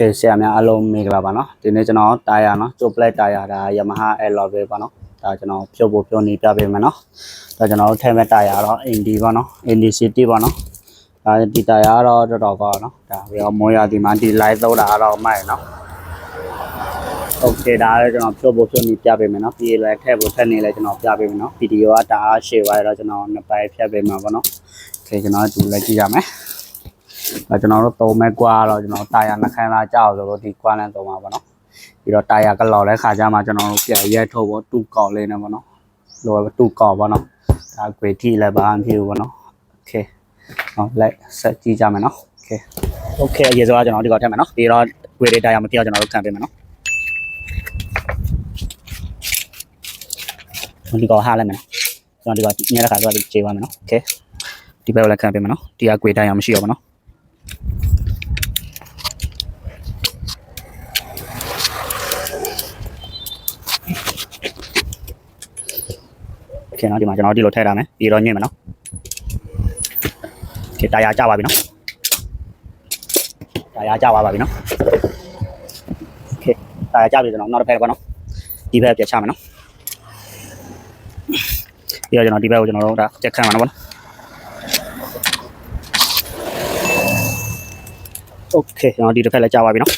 ခေဆရာများအားလုံးမင်္ဂလာပါနော်ဒီနေ့ကျွန်တော်တာယာနော်ကျိုပလက်တာယာဒါ Yamaha L-Love ပါနော်ဒါကျွန်တော်ဖြုတ်ဖို့ပြောနေပြပေးမယ်နော်ဒါကျွန်တော်တို့ထဲမဲ့တာယာတော့ Indy ပါနော် Indy City ပါနော်ဒါဒီတာယာတော့တော်တော်ကောင်းနော်ဒါပြီးတော့မိုးရဒီမှာဒီ live သုံးတာတော့မိုက်နော်โอเคဒါလည်းကျွန်တော်ဖြုတ်ဖို့ဖြုတ်နေပြပေးမယ်နော်ပြီးလည်းထည့်ဖို့ထည့်နေလည်းကျွန်တော်ပြပေးမယ်နော်ဗီဒီယိုကတအားရှေ့သွားတော့ကျွန်တော်နှစ်ပိုင်းဖြတ်ပေးမှာပါနော်โอเคကျွန်တော်ဒီလည်းကြည့်ရမယ် အဲကျွန်တော်တို့သုံးမဲ့ကွာတော့ကျွန်တော်တာယာနှခမ်းလာကြောက်ဆိုတော့ဒီကွာလန်းသုံးပါပေါ့နော်ပြီးတော့တာယာကလော်လဲခါကြမှာကျွန်တော်တို့ပြန်ရဲထုတ်ဖို့တူကောက်လေးနေပေါ့နော်လိုပဲတူကောက်ပေါ့နော်ဒါကွေတီလည်းဘာမှမဖြစ်ဘူးပေါ့နော်โอเคဟောလိုက်ဆက်ကြည့်ကြမယ်နော်โอเคโอเคအရေးဆုံးကကျွန်တော်ဒီကောက်ထည့်မယ်နော်ပြီးတော့ကွေလေးတာယာမပြောကျွန်တော်တို့ခံပေးမယ်နော်ဒီကောက်ဟားလိုက်မယ်နော်ကျွန်တော်ဒီကောက်ညတဲ့ခါဆိုတော့ခြေပါမယ်နော်โอเคဒီဘက်ကိုလည်းခံပေးမယ်နော်ဒီကကွေတာယာမရှိတော့ဘူးနော် โอเคเนาะဒီမှာကျွန်တော်ဒီလိုထည့်ထားမယ်ပြီးတော့ညှိမယ်နော်โอเคတာယာကျပါပြီနော်တာယာကျပါပါပြီနော်โอเคတာယာကျပြီကျွန်တော်နောက်တစ်ဖက်ပေါ့နော်ဒီဘက်ပြတ်ချမယ်နော်ပြီးတော့ကျွန်တော်ဒီဘက်ကိုကျွန်တော်တို့ဒါချက်ခံမှာနော်ပေါ့နော် โอเคကျွန်တော်ဒီတစ်ဖက်လည်းကျပါပြီနော်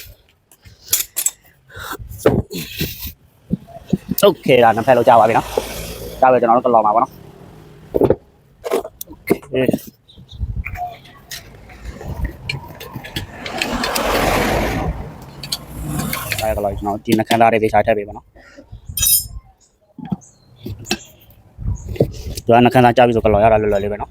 โอเคဒါနှစ်ဖက်လုံးကျပါပြီနော် ဒါပဲကျွန်တော်တို့ကလော်မှာပေါ့နော်โอเคဒါကလော်ကျွန်တော်ဒီနှခမ်းသားတွေပေးချထည့်ပေးပါနော်ဒီကနှခမ်းသားကြားပြီဆိုကလော်ရတာလွယ်လွယ်လေးပဲနော်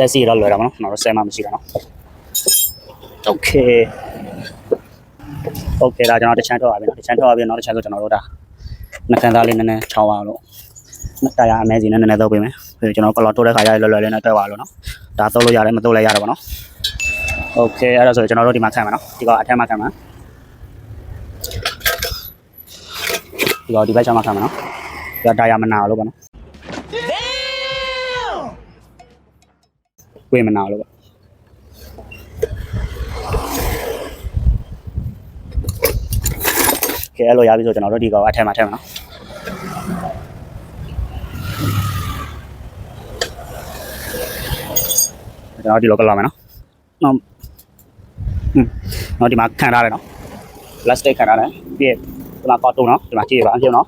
ဆက်စီတော့လွယ်တာပေါ့နော်ကျွန်တော်တို့ဆဲမှမရှိတာနော်โอเคโอเคဒါကျွန်တော်တစ်ချမ်းထွက်ပါပြီနော်တစ်ချမ်းထွက်ပါပြီနောက်တစ်ချမ်းဆိုကျွန်တော်တို့ဒါနှခမ်းသားလေးနည်းနည်းချောင်းအောင်လို့တာယာအမဲစီနဲ့နည်းနည်းသုံးပေးမယ်ပြီးကျွန်တော်ကလော်တိုးတဲ့ခါကျလွယ်လွယ်လေးနဲ့တွဲပါလို့နော်ဒါသုံးလို့ရတယ်မသုံးလည်းရတယ်ပေါ့နော်โอเคအဲ့ဒါဆိုကျွန်တော်တို့ဒီမှာခံမယ်နော်ဒီကအထက်မှာခံမှာဒီကဒီဘက်ချမ်းမှာခံမှာနော်ဒီကတာယာမနာလို့ပေါ့နော် ဝေးမနာလို့ပေါ့ကဲအဲ့လိုရပြီဆိုကျွန်တော်တို့ဒီကောင်အထက်မှာထည့်မှာနော်ကျွန်တော်ဒီလိုကလာမယ်နော်နော်ဟွန်းနော်ဒီမှာခံထားတယ်နော် plastic ခံထားတယ်ပြီးရင်ဒီမှာကော်တုံနော်ဒီမှာကြည့်ရပါအောင်နော်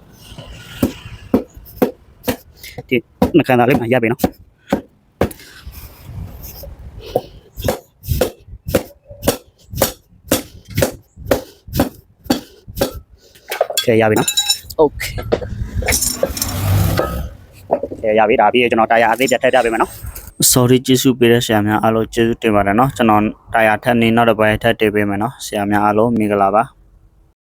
ဒီနှခံထားလေးမှာရပ်ပြီနော် โอเคရပြီနော်โอเคโอเคရပြီဒါပြီးရင်ကျွန်တော်တာယာအသေးပြတ်ထည့်ပြပေးမယ်နော် sorry ကျေးဇူးပေးတဲ့ဆရာများအားလုံးကျေးဇူးတင်ပါတယ်နော်ကျွန်တော်တာယာထက်နေနောက်တစ်ပိုင်းထပ်တည်ပေးမယ်နော်ဆရာများအားလုံးမင်္ဂလာပါ